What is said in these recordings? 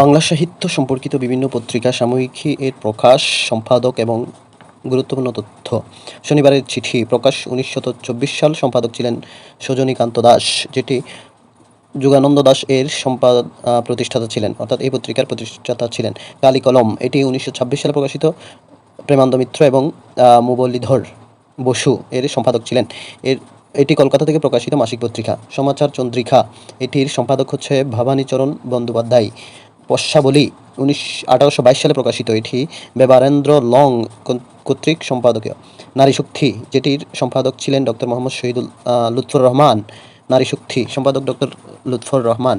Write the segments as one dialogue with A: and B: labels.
A: বাংলা সাহিত্য সম্পর্কিত বিভিন্ন পত্রিকা সাময়িকী এর প্রকাশ সম্পাদক এবং গুরুত্বপূর্ণ তথ্য। শনিবারের চিঠি প্রকাশ উনিশশত চব্বিশ সাল সম্পাদক ছিলেন সজনীকান্ত দাস যেটি যুগানন্দ দাস এর সম্পাদ প্রতিষ্ঠাতা ছিলেন অর্থাৎ এই পত্রিকার প্রতিষ্ঠাতা ছিলেন। কালী কলম এটি উনিশশো ছাব্বিশ সালে প্রকাশিত। প্রেমানন্দ মিত্র এবং আহ, মুরলীধর বসু এর সম্পাদক ছিলেন। এর এটি কলকাতা থেকে প্রকাশিত মাসিক পত্রিকা। সমাচার চন্দ্রিকা এটির সম্পাদক হচ্ছে ভবানীচরণ বন্দ্যোপাধ্যায়। পশ্চাবলী উনিশ আঠারোশো বাইশ সালে প্রকাশিত এটি ব্যবারেন্দ্র লং কর্তৃক সম্পাদকীয়। নারী শক্তি, যেটির সম্পাদক ছিলেন ডক্টর মোহাম্মদ শহীদুল লুৎফর রহমান। নারী শক্তি, সম্পাদক ডক্টর লুৎফর রহমান।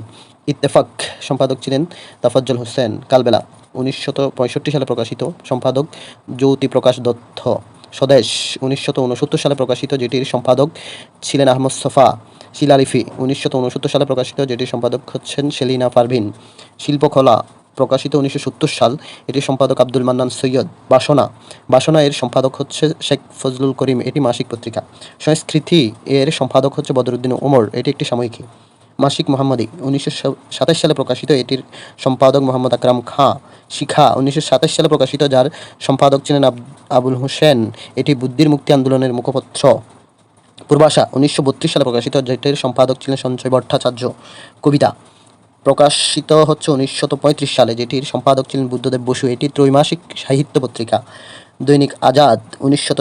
A: ইত্তেফাক, সম্পাদক ছিলেন তাফাজ্জল হোসেন কালবেলা। উনিশশত পঁয়ষট্টি সালে প্রকাশিত সম্পাদক জ্যোতি প্রকাশ দত্ত। স্বদেশ উনিশশত সালে প্রকাশিত, যেটির সম্পাদক ছিলেন আহমদ সফা। শিলালিফি উনসত্তর সালে প্রকাশিত, যেটির সম্পাদক হচ্ছেন সেলিনা পারভিন শিল্পকলা প্রকাশিত উনিশশো সত্তর সাল, এটির সম্পাদক আব্দুল মান্নান সৈয়দ। বাসনা বাসনা এর সম্পাদক হচ্ছে শেখ ফজলুল করিম, এটি মাসিক পত্রিকা। সংস্কৃতি এর সম্পাদক হচ্ছে বদরুদ্দিন ওমর, এটি একটি সাময়িকী। মাসিক মোহাম্মদী, উনিশশো সাতাশ সালে প্রকাশিত, এটির সম্পাদক মোহাম্মদ আকরাম খাঁ। শিখা, উনিশশো সাতাশ সালে প্রকাশিত, যার সম্পাদক ছিলেন আব- আবুল হোসেন। এটি বুদ্ধির মুক্তি আন্দোলনের মুখপত্র। পূর্বাশা উনিশশো বত্রিশ সালে প্রকাশিত যেটির সম্পাদক ছিলেন সঞ্জয় ভট্টাচার্য। কবিতা প্রকাশিত হচ্ছে উনিশশত সালে, যেটির সম্পাদক ছিলেন বুদ্ধদেব বসু। এটি ত্রৈমাসিক সাহিত্য পত্রিকা। দৈনিক আজাদ উনিশশত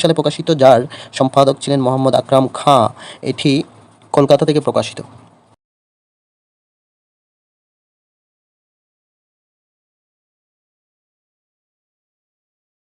A: সালে প্রকাশিত, যার সম্পাদক ছিলেন মোহাম্মদ আকরাম খাঁ। এটি কলকাতা থেকে প্রকাশিত।